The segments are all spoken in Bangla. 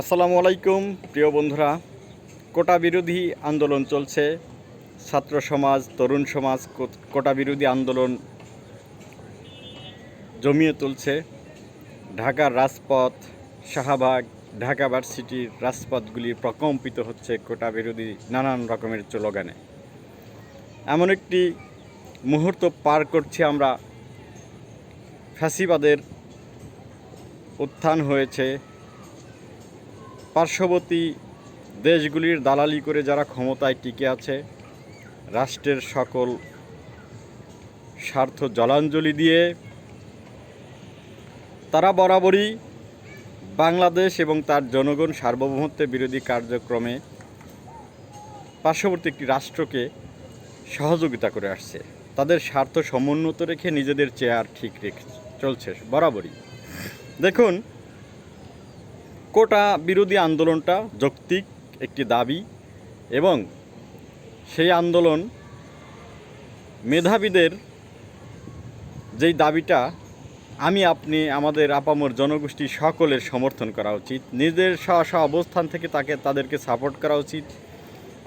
আসসালামু আলাইকুম, প্রিয় বন্ধুরা। কোটা বিরোধী আন্দোলন চলছে। ছাত্র সমাজ, তরুণ সমাজ কোটা বিরোধী আন্দোলন জমিয়ে তুলছে। ঢাকার রাজপথ, শাহবাগ, ঢাকা ভার্সিটির রাজপথগুলি প্রকম্পিত হচ্ছে কোটা বিরোধী নানান রকমের স্লোগানে। এমন একটি মুহূর্ত পার করছি আমরা। ফ্যাসিবাদের উত্থান হয়েছে। পার্শ্ববর্তী দেশগুলির দালালি করে যারা ক্ষমতায় টিকে আছে, রাষ্ট্রের সকল স্বার্থ জলাঞ্জলি দিয়ে তারা বরাবরই বাংলাদেশ এবং তার জনগণ সার্বভৌমত্বের বিরোধী কার্যক্রমে পার্শ্ববর্তী একটি রাষ্ট্রকে সহযোগিতা করে আসছে। তাদের স্বার্থ সমুন্নত রেখে নিজেদের চেয়ার ঠিক রেখে চলছে বরাবরই। দেখুন কোটা বিরোধী আন্দোলনটা যৌক্তিক একটি দাবি এবং সেই আন্দোলন মেধাবীদের যেই দাবিটা আমি আপনি আমাদের আপামর জনগোষ্ঠী সকলের সমর্থন করা উচিত। নিজের স্ব স্ব অবস্থান থেকে তাকে, তাদেরকে সাপোর্ট করা উচিত।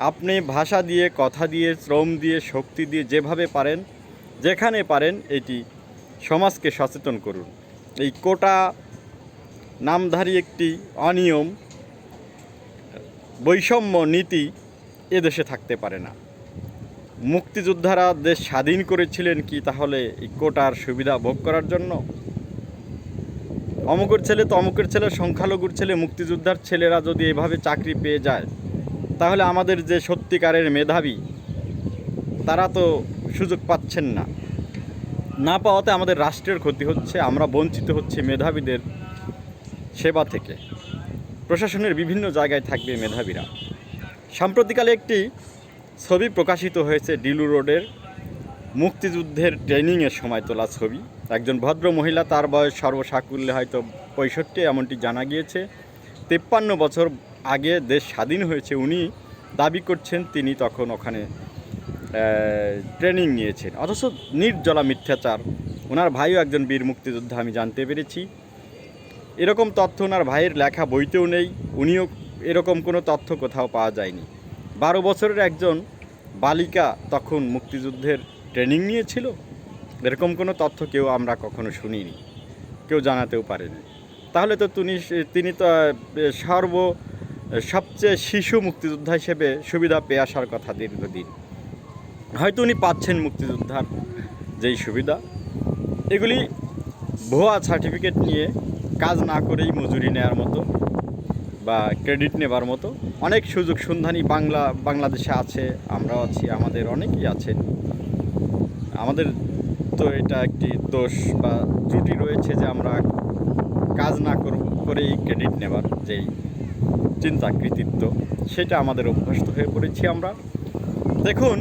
আপনি ভাষা দিয়ে, কথা দিয়ে, শ্রম দিয়ে, শক্তি দিয়ে যেভাবে পারেন, যেখানে পারেন, এটি সমাজকে সচেতন করুন। এই কোটা নামধারী একটি অনিয়ম, বৈষম্য নীতি এদেশে থাকতে পারে না। মুক্তিযোদ্ধারা দেশ স্বাধীন করেছিলেন কি তাহলে এই কোটার সুবিধা ভোগ করার জন্য? অমুকের ছেলে তো অমুকের ছেলে, সংখ্যালঘুর ছেলে, মুক্তিযোদ্ধার ছেলেরা যদি এভাবে চাকরি পেয়ে যায়, তাহলে আমাদের যে সত্যিকারের মেধাবী, তারা তো সুযোগ পাচ্ছেন না। না পাওয়াতে আমাদের রাষ্ট্রের ক্ষতি হচ্ছে, আমরা বঞ্চিত হচ্ছে মেধাবীদের। সেবা থেকে। প্রশাসনের বিভিন্ন জায়গায় থাকবে মেধাবীরা। সাম্প্রতিকালে একটি ছবি প্রকাশিত হয়েছে ডিলু রোডের। মুক্তিযুদ্ধের ট্রেনিংয়ের সময় তোলা ছবি। একজন ভদ্র মহিলা, তার বয়স সর্বসাকুল্যে হয়তো পঁয়ষট্টি, এমনটি জানা গিয়েছে। তেপ্পান্ন বছর আগে দেশ স্বাধীন হয়েছে, উনি দাবি করছেন তিনি তখন ওখানে ট্রেনিং নিয়েছেন। অথচ নির্জলা মিথ্যাচার। ওনার ভাইও একজন বীর মুক্তিযোদ্ধা, আমি জানতে পেরেছি। এরকম তথ্য ওনার ভাইয়ের লেখা বইতেও নেই, উনিও এরকম কোনো তথ্য কোথাও পাওয়া যায়নি। বারো বছরের একজন বালিকা তখন মুক্তিযুদ্ধের ট্রেনিং নিয়েছিল, এরকম কোনো তথ্য কেউ আমরা কখনো শুনিনি, কেউ জানাতেও পারেনি। তাহলে তো তিনি তিনি তো সর্ব, সবচেয়ে শিশু মুক্তিযোদ্ধা হিসেবে সুবিধা পেয়ে আসার কথা দীর্ঘদিন। হয়তো উনি পাচ্ছেন মুক্তিযোদ্ধার যেই সুবিধা। এগুলি ভুয়া সার্টিফিকেট নিয়ে কাজ না করেই মজুরি নেওয়ার মতো বা ক্রেডিট নেবার মতো অনেক সুযোগ সন্ধানী বাংলা, বাংলাদেশে আছে, আমরাও আছি, আমাদের অনেকেই আছেন। আমাদের তো এটা একটি দোষ বা ত্রুটি রয়েছে যে আমরা কাজ না করব করেই ক্রেডিট নেবার যেই চিন্তা কৃতিত্ব সেটা আমাদের অভ্যস্ত হয়ে পড়েছি আমরা। দেখুন